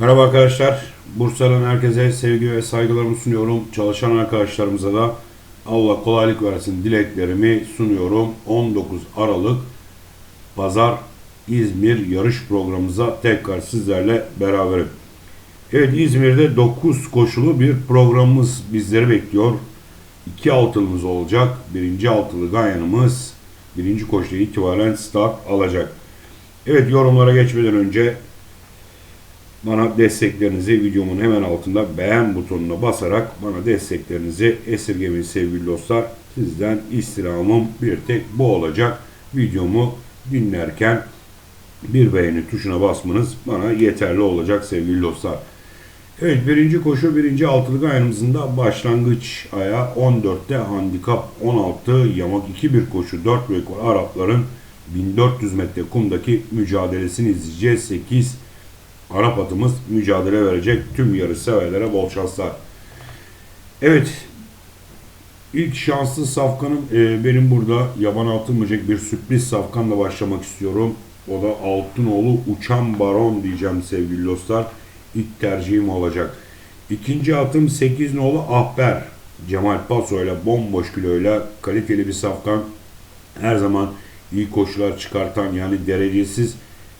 Merhaba arkadaşlar. Bursa'dan herkese sevgi ve saygılarımı sunuyorum. Çalışan arkadaşlarımıza da Allah kolaylık versin dileklerimi sunuyorum. 19 Aralık Pazar İzmir yarış programımıza tekrar sizlerle beraberim. Evet İzmir'de 9 koşulu bir programımız bizleri bekliyor. İki altılımız olacak. Birinci altılı Ganyan'ımız birinci koşuda itibaren start alacak. Evet yorumlara geçmeden önce bana desteklerinizi videomun hemen altında beğen butonuna basarak bana desteklerinizi esirgemeyin sevgili dostlar. Sizden istirhamım bir tek bu olacak. Videomu dinlerken bir beğeni tuşuna basmanız bana yeterli olacak sevgili dostlar. Evet birinci koşu birinci altılık ayağımızın da başlangıç ayağı 14'te handikap 16 yamak 2 koşu 4 rekor Arapların 1400 metre kumdaki mücadelesini izleyeceğiz. 8 Arap atımız mücadele verecek. Tüm yarış severlere bol şanslar. Evet. İlk şanslı safkanım e, benim burada yaban atılmayacak bir sürpriz safkanla başlamak istiyorum. O da Altınoğlu Uçan Baron diyeceğim sevgili dostlar. İlk tercihim olacak. İkinci atım 8 nolu Ahber. Cemal Paso ile bomboş kiloyla kaliteli bir safkan. Her zaman iyi koşular çıkartan yani derecesiz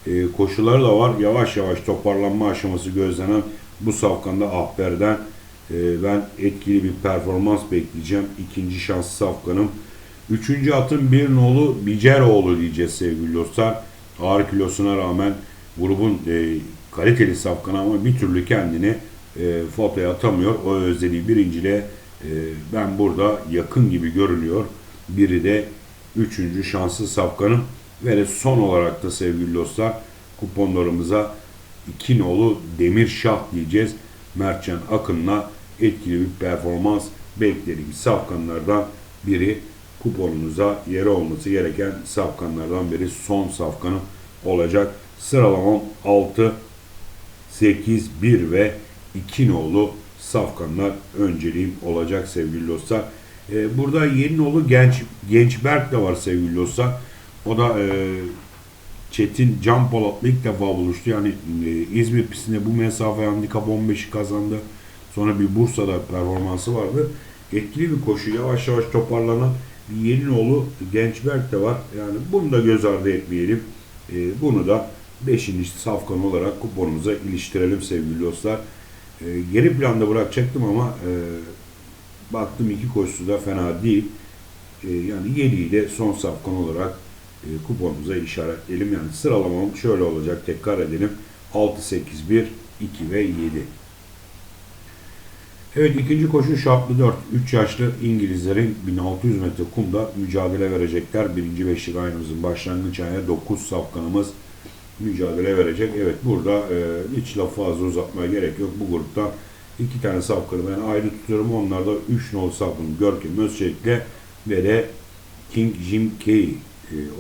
e, koşuları da var. Yavaş yavaş toparlanma aşaması gözlenen bu safkanda Ahber'den e, ben etkili bir performans bekleyeceğim. İkinci şans safkanım. Üçüncü atım bir nolu Biceroğlu diyeceğiz sevgili dostlar. Ağır kilosuna rağmen grubun e, kaliteli safkanı ama bir türlü kendini e, fotoya atamıyor. O özlediği birinciliğe e, ben burada yakın gibi görünüyor. Biri de üçüncü şanslı safkanım. Ve son olarak da sevgili dostlar kuponlarımıza iki nolu Demir Şah diyeceğiz. Mertcan Akın'la etkili bir performans beklediğimiz safkanlardan biri kuponunuza yeri olması gereken safkanlardan biri son safkanı olacak. Sıralamam 6, 8, 1 ve 2 nolu safkanlar önceliğim olacak sevgili dostlar. Ee, burada yeni nolu Genç Gençberk de var sevgili dostlar. O da e, Çetin Can Polat'la ilk defa buluştu. Yani e, İzmir pistinde bu mesafe handikap 15'i kazandı. Sonra bir Bursa'da performansı vardı. Etkili bir koşu. Yavaş yavaş toparlanan bir Yeninoğlu Gençberk de var. Yani bunu da göz ardı etmeyelim. E, bunu da 5. safkan olarak kuponumuza iliştirelim sevgili dostlar. E, geri planda bırakacaktım ama e, baktım iki koşusu da fena değil. E, yani 7'yi de son safkan olarak e, kuponumuza işaretleyelim. Yani sıralamam şöyle olacak. Tekrar edelim. 6, 8, 1, 2 ve 7. Evet ikinci koşu şartlı 4. 3 yaşlı İngilizlerin 1600 metre kumda mücadele verecekler. Birinci beşlik aynımızın başlangıç ayına 9 safkanımız mücadele verecek. Evet burada e, hiç lafı fazla uzatmaya gerek yok. Bu grupta iki tane safkanı ben ayrı tutuyorum. Onlar da 3 nol safkanım Görkem Özçelik'le ve de King Jim Kay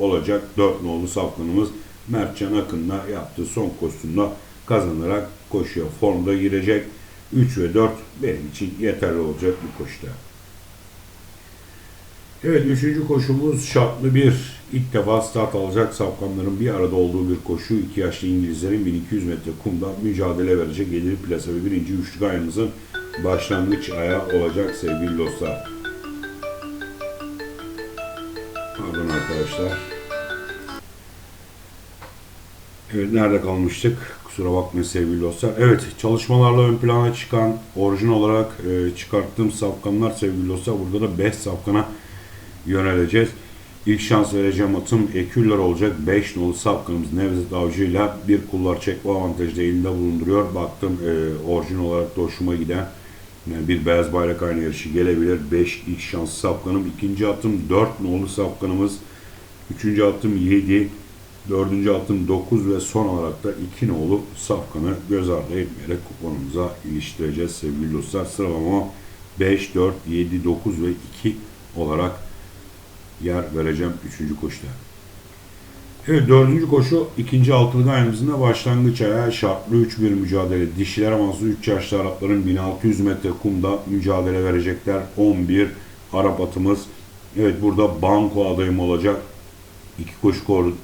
olacak. 4 nolu safkanımız Mertcan Akın'la yaptığı son koşusunda kazanarak koşuya formda girecek. 3 ve 4 benim için yeterli olacak bu koşuda. Evet üçüncü koşumuz şartlı bir ilk defa start alacak safkanların bir arada olduğu bir koşu. 2 yaşlı İngilizlerin 1200 metre kumda mücadele verecek. Gelir plasa ve birinci üçlü ayımızın başlangıç ayağı olacak sevgili dostlar. Arkadaşlar. Evet nerede kalmıştık? Kusura bakmayın sevgili dostlar. Evet çalışmalarla ön plana çıkan orijin olarak e, çıkarttığım safkanlar sevgili dostlar. Burada da 5 safkana yöneleceğiz. İlk şans vereceğim atım Eküller olacak. 5 nolu safkanımız Nevzat Avcı ile bir kullar çekme avantajı da elinde bulunduruyor. Baktım e, orijin olarak da hoşuma giden bir beyaz bayrak aynı yarışı gelebilir. 5 ilk şans safkanım. İkinci atım 4 nolu safkanımız. Üçüncü atım 7. Dördüncü atım 9 ve son olarak da 2 nolu safkanı göz ardı etmeyerek kuponumuza iliştireceğiz sevgili dostlar. Sıralama 5, 4, 7, 9 ve 2 olarak yer vereceğim 3. koşuda. Evet dördüncü koşu ikinci altılı ayımızın başlangıç ayağı şartlı 3 bir mücadele. Dişiler aması 3 yaşlı Arapların 1600 metre kumda mücadele verecekler. 11 Arap atımız. Evet burada banko adayım olacak. İki koşu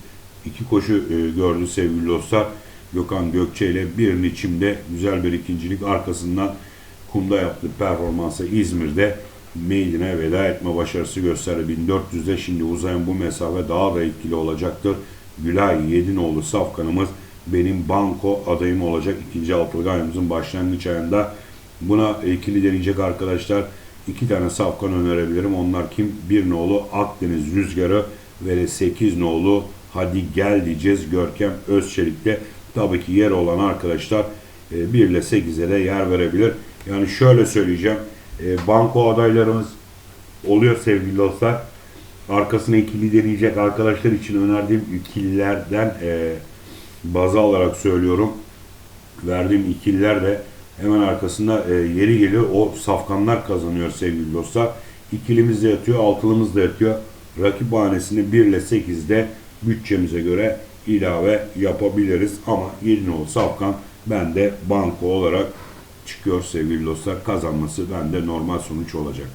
iki koşu e, gördü sevgili dostlar. Gökhan Gökçe ile bir içimde güzel bir ikincilik arkasından kumda yaptığı performansı İzmir'de Maiden'e veda etme başarısı gösterdi. 1400'de şimdi uzayan bu mesafe daha da etkili olacaktır. Gülay Yedinoğlu safkanımız benim banko adayım olacak ikinci altılı ayımızın başlangıç ayında. Buna ikili deneyecek arkadaşlar. iki tane safkan önerebilirim. Onlar kim? Bir nolu Akdeniz Rüzgarı ve de 8 nolu Hadi Gel diyeceğiz. Görkem Özçelik'te tabii ki yer olan arkadaşlar 1 ile 8'e de yer verebilir. Yani şöyle söyleyeceğim. E, banko adaylarımız oluyor sevgili dostlar. Arkasına ikili deneyecek arkadaşlar için önerdiğim ikililerden e, baza alarak söylüyorum. Verdiğim ikililer de hemen arkasında e, yeri geliyor. O safkanlar kazanıyor sevgili dostlar. İkilimiz de yatıyor, altılımız da yatıyor. Rakip hanesini 1 ile 8'de bütçemize göre ilave yapabiliriz. Ama 7 nolu safkan bende banko olarak çıkıyor sevgili dostlar. Kazanması bende normal sonuç olacak.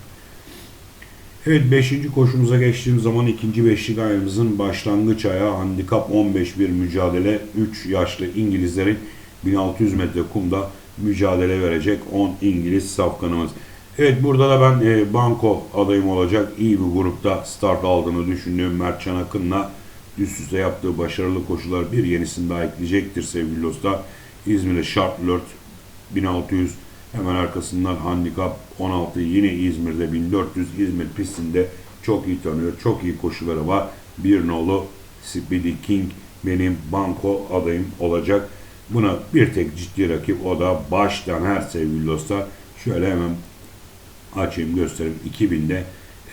Evet 5. koşumuza geçtiğimiz zaman ikinci beşlik ayımızın başlangıç ayağı handikap 15 bir mücadele 3 yaşlı İngilizlerin 1600 metre kumda mücadele verecek 10 İngiliz safkanımız. Evet burada da ben e, banko adayım olacak iyi bir grupta start aldığını düşündüğüm Mertcan Akın'la üst üste yaptığı başarılı koşular bir yenisini daha ekleyecektir sevgili dostlar. İzmir'e Charlotte 1600 hemen arkasından handikap 16 yine İzmir'de 1400 İzmir pistinde çok iyi tanıyor. Çok iyi koşuları var. Bir nolu Speedy King benim banko adayım olacak. Buna bir tek ciddi rakip o da baştan her sevgili dostlar. Şöyle hemen açayım göstereyim. 2000'de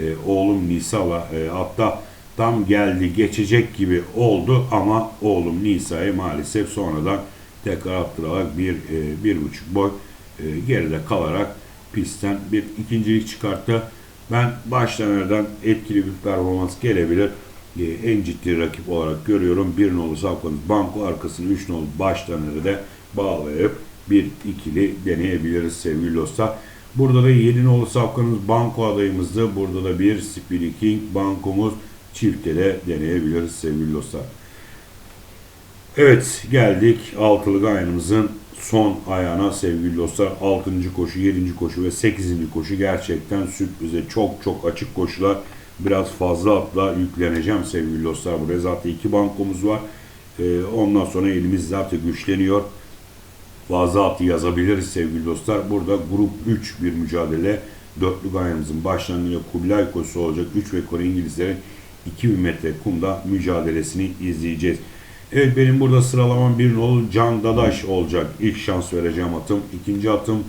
e, oğlum Nisa'la e, hatta tam geldi geçecek gibi oldu ama oğlum Nisa'yı maalesef sonradan tekrar attırarak bir, e, bir buçuk boy e, geride kalarak pistten bir ikincilik çıkarttı. Ben başlanerden etkili bir performans gelebilir. E, en ciddi rakip olarak görüyorum. Bir nolu Safkan'ın banko arkasını 3 nolu başlanere de bağlayıp bir ikili deneyebiliriz sevgili dostlar. Burada da 7 nolu Safkan'ımız banko adayımızdı. Burada da bir Speedy King bankomuz çifte de deneyebiliriz sevgili dostlar. Evet geldik altılı gayanımızın son ayağına sevgili dostlar. 6. koşu, 7. koşu ve 8. koşu gerçekten sürprize çok çok açık koşular. Biraz fazla atla yükleneceğim sevgili dostlar. Buraya zaten iki bankomuz var. Ee, ondan sonra elimiz zaten güçleniyor. Fazla atı yazabiliriz sevgili dostlar. Burada grup 3 bir mücadele. Dörtlü gayamızın başlangıcında Kubilay koşusu olacak. 3 ve Kore İngilizlerin 2000 metre kumda mücadelesini izleyeceğiz. Evet benim burada sıralamam bir nolu Can Dadaş olacak. İlk şans vereceğim atım. İkinci atım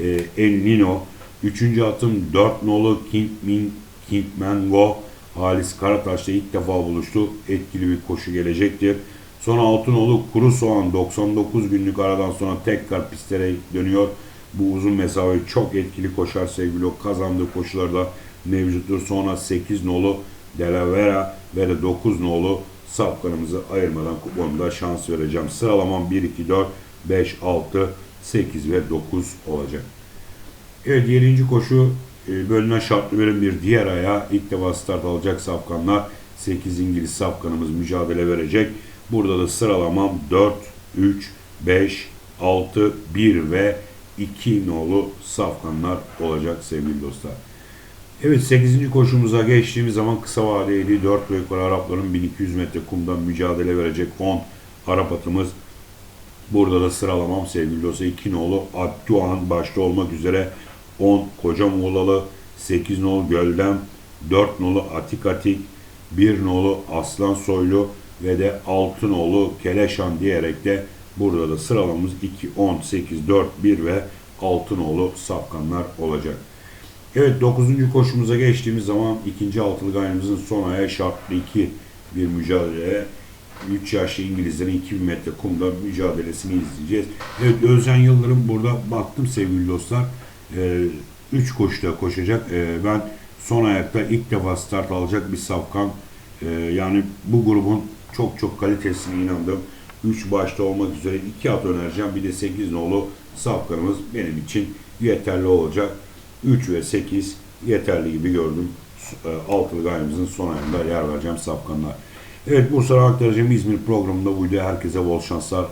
e, El Nino. Üçüncü atım 4 nolu King Min King Mango. Halis Karataş'ta ilk defa buluştu. Etkili bir koşu gelecektir. Sonra altın nolu Kuru Soğan 99 günlük aradan sonra tekrar pistlere dönüyor. Bu uzun mesafeyi çok etkili koşar sevgili o kazandığı koşularda mevcuttur. Sonra 8 nolu Delavera ve de 9 nolu safkanımızı ayırmadan kuponda şans vereceğim. Sıralamam 1, 2, 4, 5, 6, 8 ve 9 olacak. Evet 7. koşu e, bölünen şartlı verin bir diğer ayağa ilk defa start alacak safkanlar. 8 İngiliz safkanımız mücadele verecek. Burada da sıralamam 4, 3, 5, 6, 1 ve 2 nolu safkanlar olacak sevgili dostlar. Evet 8. koşumuza geçtiğimiz zaman kısa vadeli 4 ve yukarı Arapların 1200 metre kumdan mücadele verecek 10 Arap atımız. Burada da sıralamam sevgili dostlar 2 nolu Abduan başta olmak üzere 10 Koca Muğlalı, 8 nolu Göldem, 4 nolu Atik Atik, 1 nolu Aslan Soylu ve de 6 nolu Keleşan diyerek de burada da sıralamamız 2, 10, 8, 4, 1 ve 6 nolu safkanlar olacak. Evet 9. koşumuza geçtiğimiz zaman ikinci altılı gayrımızın son ayağı şartlı 2 bir mücadele. 3 yaşlı İngilizlerin 2000 metre kumda mücadelesini izleyeceğiz. Evet Özcan Yıldırım burada baktım sevgili dostlar. 3 koşuda koşacak. Ee, ben son ayakta ilk defa start alacak bir safkan. Ee, yani bu grubun çok çok kalitesine inandım. 3 başta olmak üzere 2 at önereceğim. Bir de 8 nolu safkanımız benim için yeterli olacak. 3 ve 8 yeterli gibi gördüm. E, Altılı gayemizin son ayında yer vereceğim safkanlar. Evet Bursa'dan aktaracağım İzmir programında bu videoya herkese bol şanslar.